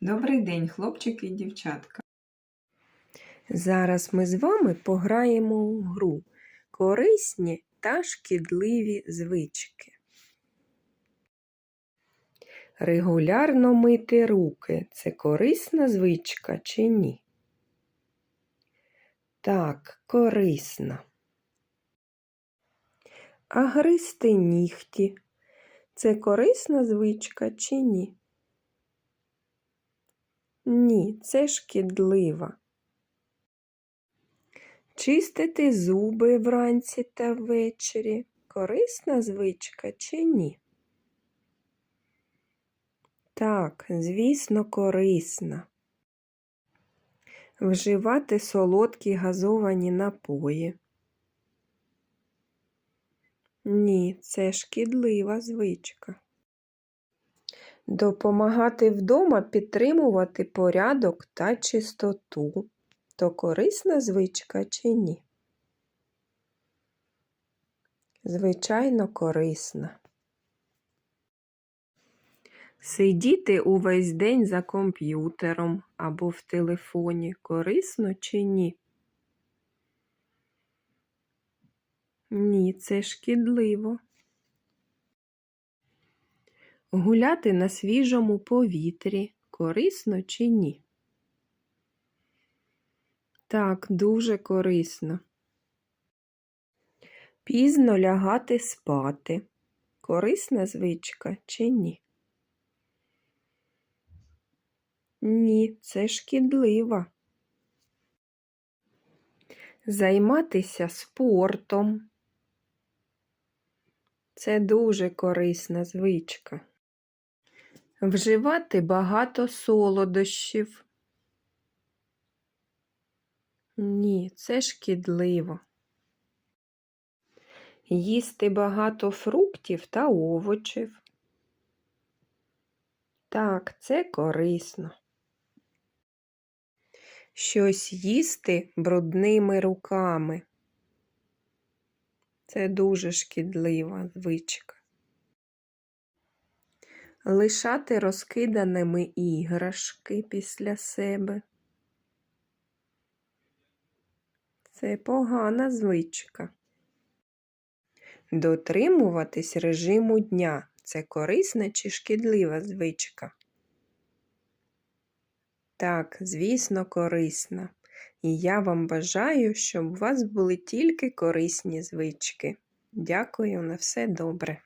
Добрий день, хлопчики і дівчатка. Зараз ми з вами пограємо у гру корисні та шкідливі звички. Регулярно мити руки це корисна звичка чи ні? Так, корисна. А гризти нігті це корисна звичка чи ні? Ні, це шкідлива. Чистити зуби вранці та ввечері корисна звичка чи ні? Так, звісно, корисна. Вживати солодкі газовані напої. Ні, це шкідлива звичка. Допомагати вдома підтримувати порядок та чистоту. То корисна звичка чи ні? Звичайно, корисна. Сидіти увесь день за комп'ютером або в телефоні корисно чи ні? Ні, це шкідливо. Гуляти на свіжому повітрі корисно чи ні? Так, дуже корисно. Пізно лягати спати. Корисна звичка чи ні? Ні, це шкідлива. Займатися спортом. Це дуже корисна звичка. Вживати багато солодощів. Ні, це шкідливо. Їсти багато фруктів та овочів. Так, це корисно. Щось їсти брудними руками. Це дуже шкідлива звичка. Лишати розкиданими іграшки після себе. Це погана звичка. Дотримуватись режиму дня це корисна чи шкідлива звичка? Так, звісно, корисна. І я вам бажаю, щоб у вас були тільки корисні звички. Дякую на все добре.